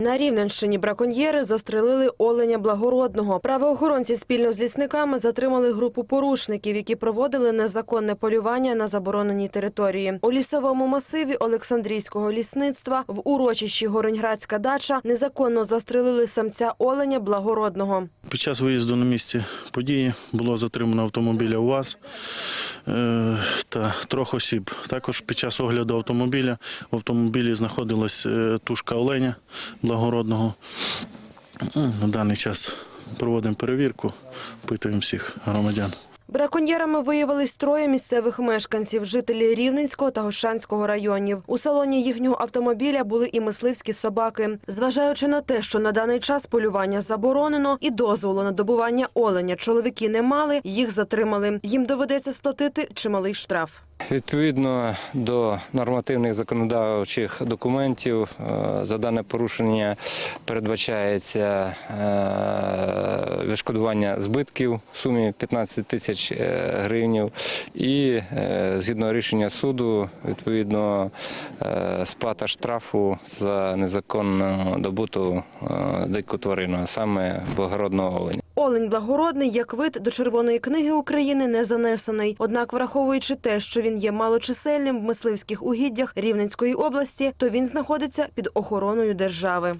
На Рівненщині браконьєри застрелили оленя благородного. Правоохоронці спільно з лісниками затримали групу порушників, які проводили незаконне полювання на забороненій території. У лісовому масиві Олександрійського лісництва в урочищі Гороньградська дача незаконно застрелили самця оленя благородного. Під час виїзду на місці події було затримано автомобіля УАЗ е, та трьох осіб. Також під час огляду автомобіля в автомобілі знаходилась е, тушка оленя благородного. На даний час проводимо перевірку, питаємо всіх громадян. Браконьєрами виявились троє місцевих мешканців, жителі Рівненського та Гощанського районів. У салоні їхнього автомобіля були і мисливські собаки. Зважаючи на те, що на даний час полювання заборонено і дозволу на добування оленя чоловіки не мали, їх затримали. Їм доведеться сплатити чималий штраф. Відповідно до нормативних законодавчих документів, е, за дане порушення передбачається е, відшкодування збитків в сумі 15 тисяч е, гривнів і е, згідно рішення суду, відповідно е, сплата штрафу за незаконну добуту дику тварину, а саме благородного оленя. Олень благородний як вид до Червоної книги України не занесений. Однак, враховуючи те, що він є малочисельним в мисливських угіддях Рівненської області, то він знаходиться під охороною держави.